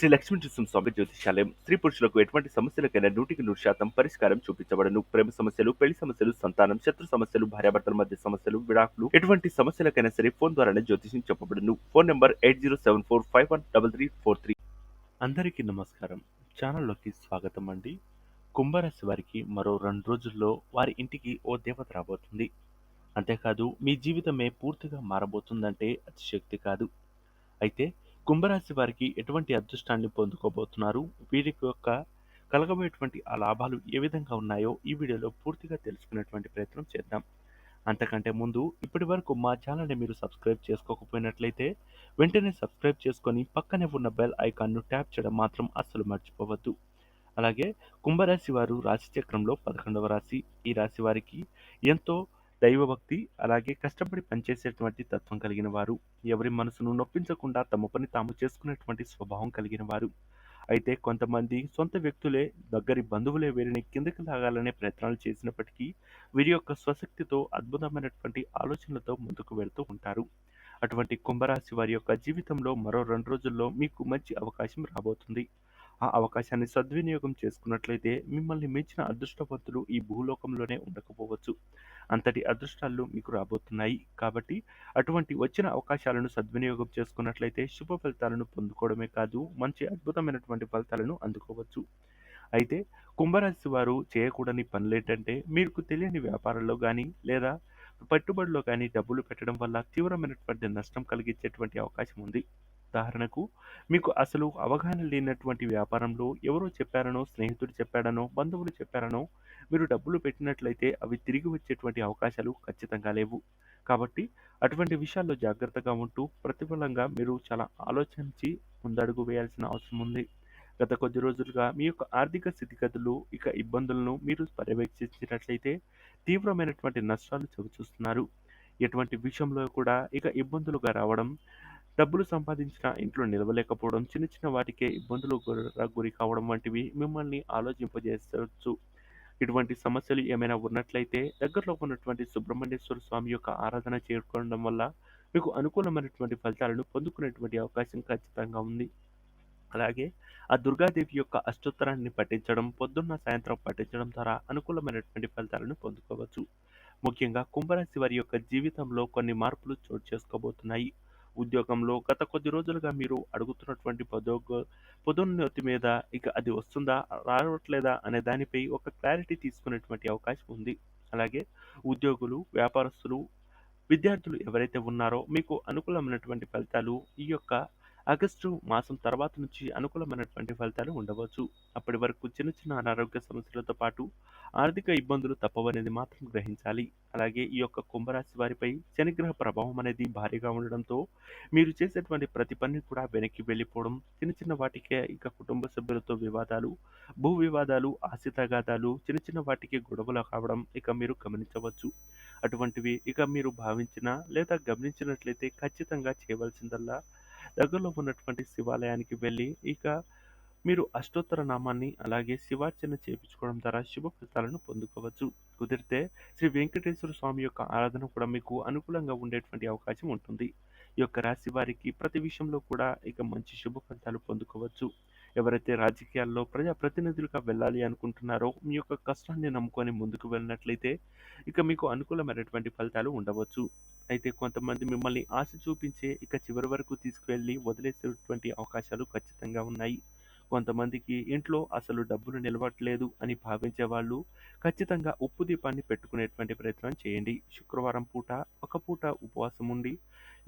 శ్రీ లక్ష్మీ నృసింహ స్వామి జ్యోతిషాలయం స్త్రీ పురుషులకు ఎటువంటి సమస్యలకైనా నూటికి నూరు శాతం పరిష్కారం చూపించబడను. ప్రేమ సమస్యలు పెళ్ళి సమస్యలు సంతానం శత్రు సమస్యలు భార్యాభర్తల మధ్య సమస్యలు విడాకులు ఎటువంటి సమస్యలకైనా సరే ఫోన్ ద్వారానే జ్యోతిషం చెప్పబడను. Phone number eight zero seven four five one double three four three. అందరికీ నమస్కారం. ఛానల్లోకి స్వాగతం అండి. కుంభరాశి వారికి మరో రెండు రోజుల్లో వారి ఇంటికి ఓ దేవత రాబోతుంది. అంతేకాదు మీ జీవితమే పూర్తిగా మారబోతుందంటే అతిశక్తి కాదు. అయితే కుంభరాశి వారికి ఎటువంటి అదృష్టాన్ని పొందుకోబోతున్నారు? వీరికి యొక్క కలగబోయేటువంటి ఆ లాభాలు ఏ విధంగా ఉన్నాయో ఈ వీడియోలో పూర్తిగా తెలుసుకునేటువంటి ప్రయత్నం చేద్దాం. అంతకంటే ముందు ఇప్పటి వరకు మా ఛానల్ని మీరు సబ్స్క్రైబ్ చేసుకోకపోయినట్లయితే వెంటనే సబ్స్క్రైబ్ చేసుకొని పక్కనే ఉన్న బెల్ ఐకాన్ను ట్యాప్ చేయడం మాత్రం అస్సలు మర్చిపోవద్దు. అలాగే కుంభరాశి వారు రాశి చక్రంలో పదకొండవ రాశి. ఈ రాశి వారికి ఎంతో దైవభక్తి అలాగే కష్టపడి పనిచేసేటువంటి తత్వం కలిగిన వారు ఎవరి మనసును నొప్పించకుండా తమ పని తాము చేసుకునేటువంటి స్వభావం కలిగిన వారు. అయితే కొంతమంది సొంత వ్యక్తులే దగ్గరి బంధువులే వీరిని కిందకి లాగాలనే ప్రయత్నాలు చేసినప్పటికీ వీరి యొక్క స్వశక్తితో అద్భుతమైనటువంటి ఆలోచనలతో ముందుకు వెళ్తూ ఉంటారు. అటువంటి కుంభరాశి వారి యొక్క జీవితంలో మరో రెండు రోజుల్లో మీకు మంచి అవకాశం రాబోతుంది. ఆ అవకాశాన్ని సద్వినియోగం చేసుకున్నట్లయితే మిమ్మల్ని మించిన అదృష్టవంతులు ఈ భూలోకంలోనే ఉండకపోవచ్చు. అంతటి అదృష్టాలు మీకు రాబోతున్నాయి. కాబట్టి అటువంటి వచ్చిన అవకాశాలను సద్వినియోగం చేసుకున్నట్లయితే శుభ ఫలితాలను పొందుకోవడమే కాదు మంచి అద్భుతమైనటువంటి ఫలితాలను అందుకోవచ్చు. అయితే కుంభరాశి వారు చేయకూడని పనులు మీకు తెలియని వ్యాపారంలో కానీ లేదా పెట్టుబడిలో కానీ డబ్బులు పెట్టడం వల్ల తీవ్రమైనటువంటి నష్టం కలిగించేటువంటి అవకాశం ఉంది. ఉదాహరణకు మీకు అసలు అవగాహన లేనటువంటి వ్యాపారంలో ఎవరో చెప్పారనో స్నేహితుడు చెప్పాడనో బంధువులు చెప్పారనో మీరు డబ్బులు పెట్టినట్లయితే అవి తిరిగి వచ్చేటువంటి అవకాశాలు ఖచ్చితంగా లేవు. కాబట్టి అటువంటి విషయాల్లో జాగ్రత్తగా ఉంటూ ప్రతిఫలంగా మీరు చాలా ఆలోచించి ముందడుగు వేయాల్సిన అవసరం ఉంది. గత కొద్ది రోజులుగా మీ యొక్క ఆర్థిక స్థితిగతులు ఇక ఇబ్బందులను మీరు పర్యవేక్షించినట్లయితే తీవ్రమైనటువంటి నష్టాలు చవిచూస్తున్నారు. ఎటువంటి విషయంలో కూడా ఇక ఇబ్బందులుగా రావడం డబ్బులు సంపాదించిన ఇంట్లో నిలవలేకపోవడం చిన్న చిన్న వాటికే ఇబ్బందులు గుర- గురి కావడం వంటివి మిమ్మల్ని ఆలోచింపజేసవచ్చు ఇటువంటి సమస్యలు ఏమైనా ఉన్నట్లయితే దగ్గరలో ఉన్నటువంటి సుబ్రహ్మణ్యేశ్వర స్వామి యొక్క ఆరాధన చేరుకోవడం వల్ల మీకు అనుకూలమైనటువంటి ఫలితాలను పొందుకునేటువంటి అవకాశం ఖచ్చితంగా ఉంది. అలాగే ఆ దుర్గాదేవి యొక్క అష్టోత్తరాన్ని పఠించడం పొద్దున్న సాయంత్రం పఠించడం ద్వారా అనుకూలమైనటువంటి ఫలితాలను పొందుకోవచ్చు. ముఖ్యంగా కుంభరాశి వారి యొక్క జీవితంలో కొన్ని మార్పులు చోటు చేసుకోబోతున్నాయి. ఉద్యోగంలో గత కొద్ది రోజులుగా మీరు అడుగుతున్నటువంటి పదోగ పదోన్నతి మీద ఇక అది వస్తుందా రావట్లేదా అనే దానిపై ఒక క్లారిటీ తీసుకునేటువంటి అవకాశం ఉంది. అలాగే ఉద్యోగులు వ్యాపారస్తులు విద్యార్థులు ఎవరైతే ఉన్నారో మీకు అనుకూలమైనటువంటి ఫలితాలు ఈ యొక్క ఆగస్టు మాసం తర్వాత నుంచి అనుకూలమైనటువంటి ఫలితాలు ఉండవచ్చు. అప్పటి వరకు చిన్న చిన్న అనారోగ్య సమస్యలతో పాటు ఆర్థిక ఇబ్బందులు తప్పవనేది మాత్రం గ్రహించాలి. అలాగే ఈ యొక్క కుంభరాశి వారిపై శనిగ్రహ ప్రభావం అనేది భారీగా ఉండడంతో మీరు చేసేటువంటి ప్రతి పని కూడా వెనక్కి వెళ్ళిపోవడం చిన్న చిన్న వాటికే ఇక కుటుంబ సభ్యులతో వివాదాలు భూ వివాదాలు ఆస్తి తగాదాలు చిన్న చిన్న వాటికి గొడవలు కావడం ఇక మీరు గమనించవచ్చు. అటువంటివి ఇక మీరు భావించిన లేదా గమనించినట్లయితే ఖచ్చితంగా చేయవలసిందల్లా దగ్గరలో ఉన్నటువంటి శివాలయానికి వెళ్ళి ఇక మీరు అష్టోత్తర నామాన్ని అలాగే శివార్చన చేయించుకోవడం ద్వారా శుభ ఫలితాలను పొందుకోవచ్చు. కుదిరితే శ్రీ వెంకటేశ్వర స్వామి యొక్క ఆరాధన కూడా మీకు అనుకూలంగా ఉండేటువంటి అవకాశం ఉంటుంది. ఈ యొక్క రాశి వారికి ప్రతి విషయంలో కూడా ఇక మంచి శుభ ఫలితాలు పొందుకోవచ్చు. ఎవరైతే రాజకీయాల్లో ప్రజా ప్రతినిధులుగా వెళ్ళాలి అనుకుంటున్నారో మీ యొక్క కష్టాన్ని నమ్ముకొని ముందుకు వెళ్ళినట్లయితే ఇక మీకు అనుకూలమైనటువంటి ఫలితాలు ఉండవచ్చు. అయితే కొంతమంది మిమ్మల్ని ఆశ చూపించే ఇక చివరి వరకు తీసుకువెళ్ళి వదిలేసేటువంటి అవకాశాలు ఖచ్చితంగా ఉన్నాయి. కొంతమందికి ఇంట్లో అసలు డబ్బులు నిలవట్లేదు అని భావించే వాళ్ళు ఖచ్చితంగా ఉప్పు దీపాన్ని పెట్టుకునేటువంటి ప్రయత్నం చేయండి. శుక్రవారం పూట ఒక పూట ఉపవాసం ఉండి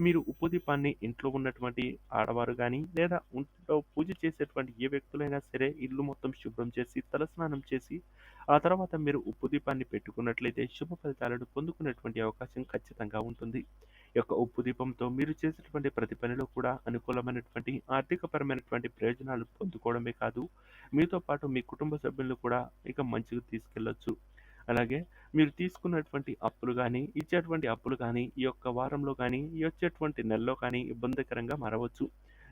మీరు ఉప్పు దీపాన్ని ఇంట్లో ఉన్నటువంటి ఆడవారు కానీ లేదా ఇంట్లో పూజ చేసేటువంటి ఏ వ్యక్తులైనా సరే ఇల్లు మొత్తం శుభ్రం చేసి తలస్నానం చేసి ఆ తర్వాత మీరు ఉప్పు దీపాన్ని పెట్టుకున్నట్లయితే శుభ ఫలితాలను పొందుకునేటువంటి అవకాశం ఖచ్చితంగా ఉంటుంది. యొక్క ఉప్పు దీపంతో మీరు చేసేటువంటి ప్రతి పనిలో కూడా అనుకూలమైనటువంటి ఆర్థికపరమైనటువంటి ప్రయోజనాలు పొందుకోవడమే కాదు మీతో పాటు మీ కుటుంబ సభ్యులను కూడా ఇక మంచిగా తీసుకెళ్ళొచ్చు. అలాగే మీరు తీసుకున్నటువంటి అప్పులు కానీ ఇచ్చేటువంటి అప్పులు కానీ ఈ యొక్క వారంలో కానీ ఈ వచ్చేటువంటి నెలలో కానీ ఇబ్బందికరంగా మారవచ్చు.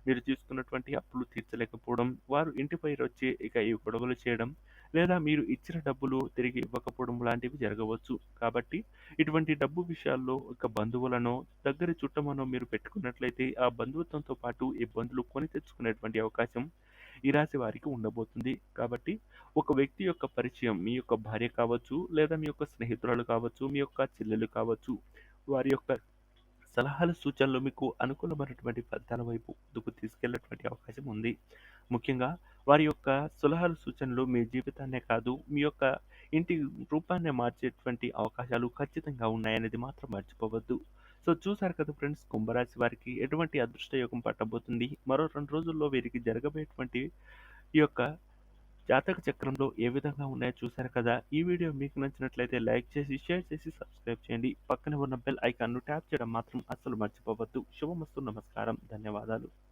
మీరు తీసుకున్నటువంటి అప్పులు తీర్చలేకపోవడం వారు ఇంటిపై వచ్చి ఇక ఈ గొడవలు చేయడం లేదా మీరు ఇచ్చిన డబ్బులు తిరిగి ఇవ్వకపోవడం లాంటివి జరగవచ్చు. కాబట్టి ఇటువంటి డబ్బు విషయాల్లో ఒక బంధువులను దగ్గర చుట్టమనో మీరు పెట్టుకున్నట్లయితే ఆ బంధుత్వంతో పాటు ఇబ్బందులు కొని తెచ్చుకునేటువంటి అవకాశం ఈ రాశి వారికి ఉండబోతుంది. కాబట్టి ఒక వ్యక్తి యొక్క పరిచయం మీ యొక్క భార్య కావచ్చు లేదా మీ యొక్క స్నేహితురాలు కావచ్చు మీ యొక్క చెల్లెలు కావచ్చు వారి యొక్క సలహాలు సూచనలు మీకు అనుకూలమైనటువంటి ఫలితాల వైపు ముందుకు తీసుకెళ్ళేటువంటి అవకాశం ఉంది. ముఖ్యంగా వారి యొక్క సలహాలు సూచనలు మీ జీవితాన్నే కాదు మీ యొక్క ఇంటి రూపాన్నే మార్చేటువంటి అవకాశాలు ఖచ్చితంగా ఉన్నాయనేది మాత్రం మర్చిపోవద్దు. సో చూసారు కదా ఫ్రెండ్స్ కుంభరాశి వారికి ఎటువంటి అదృష్ట యోగం పట్టబోతుంది? మరో రెండు రోజుల్లో వీరికి జరగబోయేటువంటి ఈ యొక్క జాతక చక్రంలో ఏ విధంగా ఉన్నాయో చూశారు కదా? ఈ వీడియో మీకు నచ్చినట్లయితే లైక్ చేసి షేర్ చేసి సబ్స్క్రైబ్ చేయండి. పక్కనే ఉన్న బెల్ ఐకాన్ను ట్యాప్ చేయడం మాత్రం అస్సలు మర్చిపోవద్దు. శుభమస్తు నమస్కారం ధన్యవాదాలు.